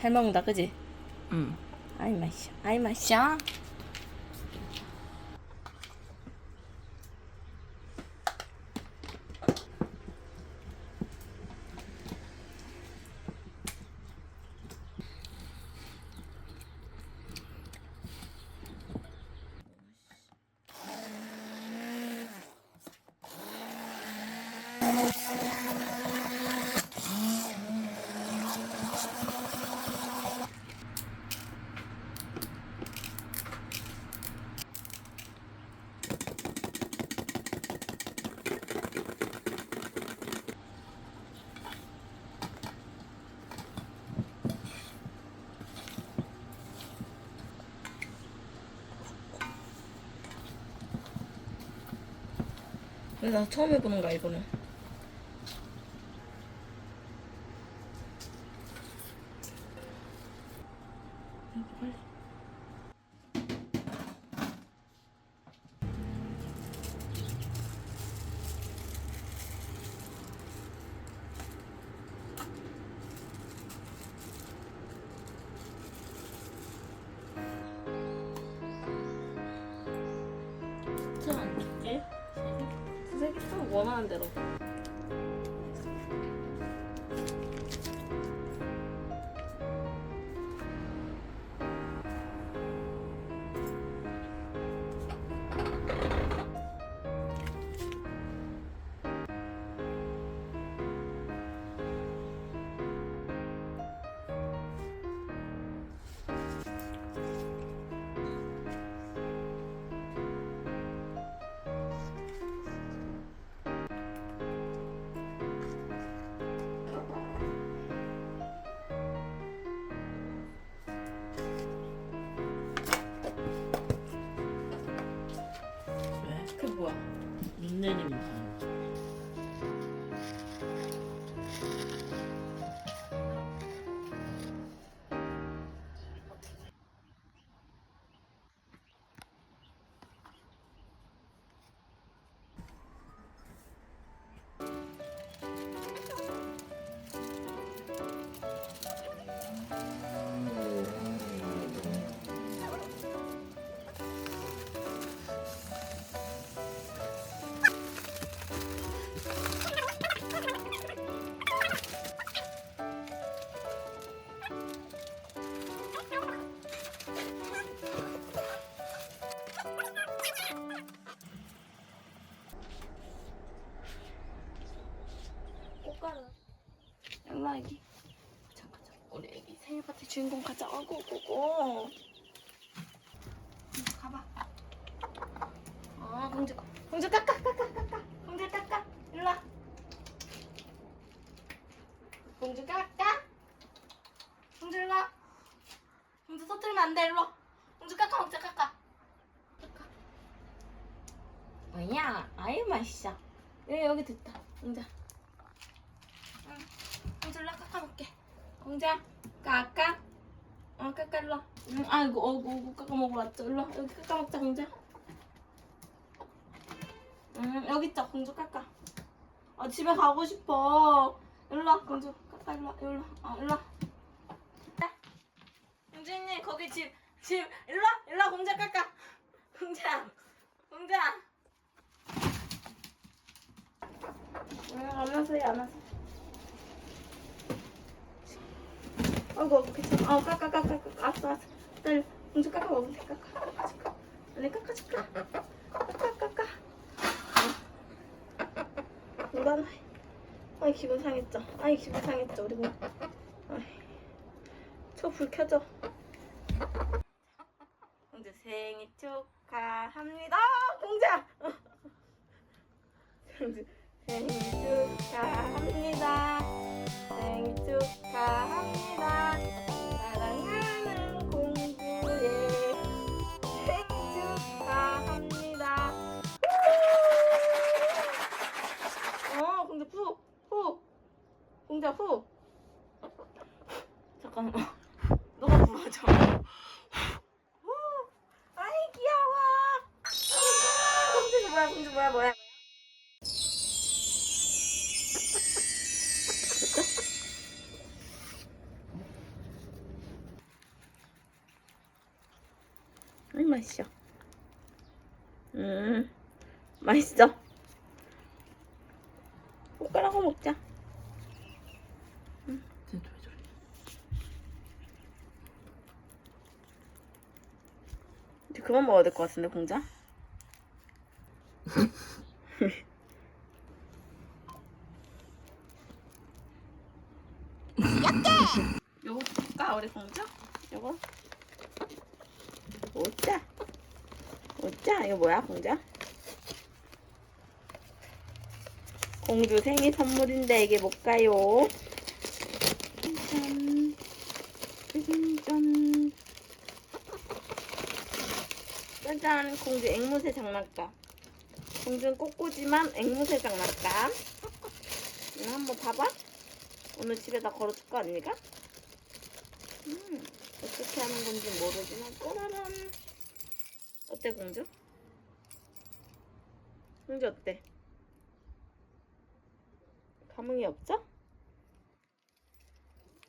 잘 먹는다, 그지? 응. 아이 맛이야, 아이 맛이야. 근데 나 처음 해보는 거야, 이거는. 딱 원하는 대로. 파티 주인공 가자. 아고 고고. 가봐. 아 공주 공주 깎아 깎아 깎아. 공주 깎아. 일로 와. 공주 깎아. 공주 일로 와. 공주 서툴면 안 돼. 일로 와. 공주 깎아 먹자 깎아. 깎아. 뭐야? 아유 맛있어. 여기 여기 됐다. 공자. 공주 일로 깎아볼게. 공자, 깎아. 어, 깎아 일로. 응, 아이고, 어구, 어구, 먹으러 왔죠. 일로 와. 여기 깎아 먹자, 공자. 응, 여기 있죠, 공주 깎아. 아, 집에 가고 싶어. 일로 와, 공주. 깎아 일로 와, 일로 와. 어, 일로 와. 공주님, 거기 집, 집, 일로 와, 일로 와, 공자 깎아. 공자, 공자. 응, 해, 안아서. 아이고 괜찮아. 어 깎아 깎아 깎아 알았어 알았어 빨리 공주 깎아 먹으면 빨리 깎아줄까 깎아 깎아 어. 노란 아이 기분 상했죠. 아이 기분 상했죠 우리 공 저불 켜져 공주 생일 축하합니다. 아, 공자 공주 생일 축하합니다 잠깐만. 너가 불어줘. 오, 아이 귀여워. 아, 공주 뭐야 공주 뭐야 뭐야. 아이 맛있어. 음 맛있어. 숟가락으로 먹자. 진짜 왜 저래? 이제 그만 먹어야 될 것 같은데 공자? 요거 줄까 우리 공주? 요거? 오자 오자 이거 뭐야 공자? 공주 생일 선물인데 이게 뭘까요? 짜잔 공주 앵무새 장난감 공주는 꽃꽂이만 앵무새 장난감 이거 한번 봐봐 오늘 집에다 걸어줄까 언니가? 음 어떻게 하는 건지 모르지만 꼬라란 어때 공주? 공주 어때? 감흥이 없어?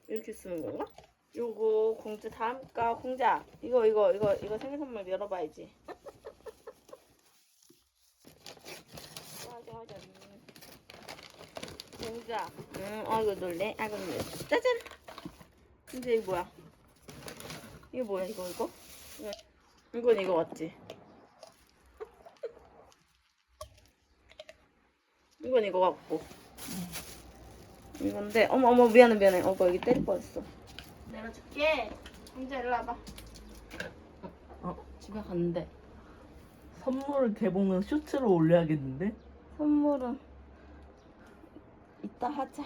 이렇게 쓰는 건가? 요거 공주 다음 거 공자 이거 이거 이거 이거 생일 선물 열어봐야지. 맞아 맞아. 음. 공자. 응, 어 이거 놀래. 아 그럼 이거. 짜잔. 근데 이거 뭐야? 이거 뭐야 이거 이거? 이건 이거 맞지? 이건 이거 같고. 이건데 어머 어머 미안해 미안해. 어거 여기 때릴 뻔했어. 내려줄게. 공자 일로 와봐. 어 집에 갔는데 선물 개봉은 쇼츠로 올려야겠는데? 선물은 이따 하자.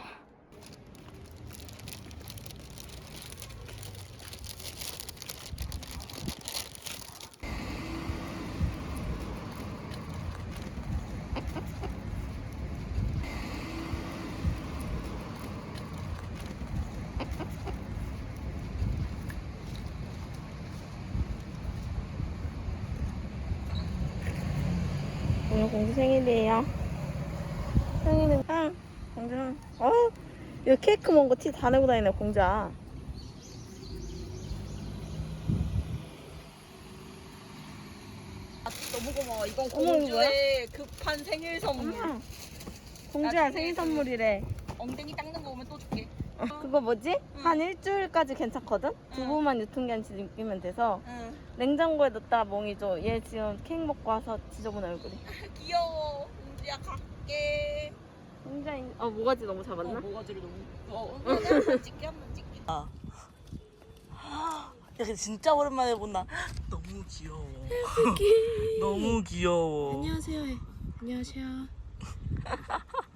오늘 공주 생일이에요. 생일은 응. 공주는 어 이거 케이크 먹은 거 티 다 내고 다니네 공자. 너무 고마워. 이건 어머, 이거 공주의 급한 생일 선물. 엄마 공주야 나중에 생일 그- 선물이래. 엉덩이 닦는 거 오면 또 줄게. 어, 그거 뭐지? 응. 한 일주일까지 괜찮거든? 응. 두부만 유통기한 지키면 돼서 응. 냉장고에 넣다가 몽이죠. 얘 지금 케이크 먹고 와서 지저분해 얼굴이. 귀여워. 공주야 갈게. 굉장히 어 모가지 너무 어, 잡았나? 모가지를 너무. 어, 한번 찍게 한번 찍게. 야 근데 진짜 오랜만에 본다. 너무 귀여워. 너무 귀여워. 안녕하세요. 해. 안녕하세요.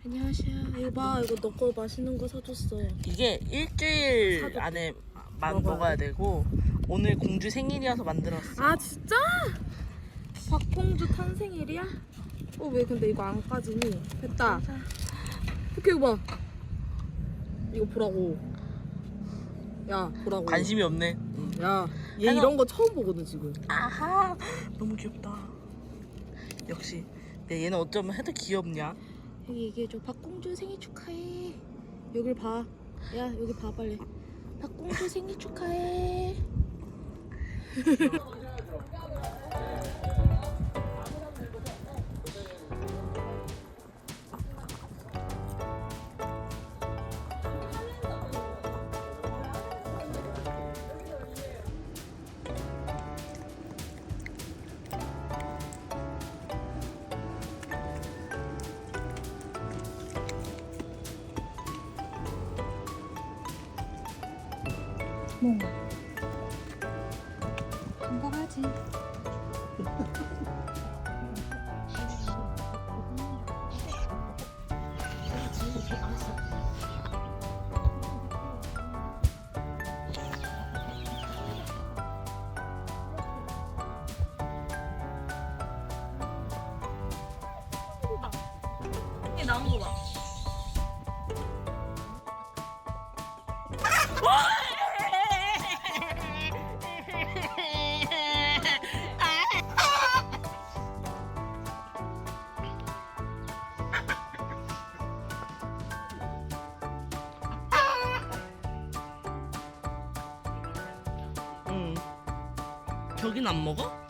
안녕하세요. 이거 봐, 이거 너거 맛있는 거 사줬어요. 이게 일주일 사줄게. 안에 만 먹어야 되고 오늘 공주 생일이어서 만들었어. 아 진짜? 박공주 탄생일이야? 어 왜 근데 이거 안 까지니? 됐다. 오케이 이거 봐. 이거 보라고. 야 보라고. 관심이 없네. 야, 얘 아이고. 이런 거 처음 보거든 지금. 아하 너무 귀엽다. 역시 야, 얘는 어쩌면 해도 귀엽냐? 여기 얘기해줘. 박공주 생일 축하해. 여길 봐. 야 여기 봐 빨리. 박공주 생일 축하해. 건강하지. 이게 나온 거 봐. 벽인 안 먹어?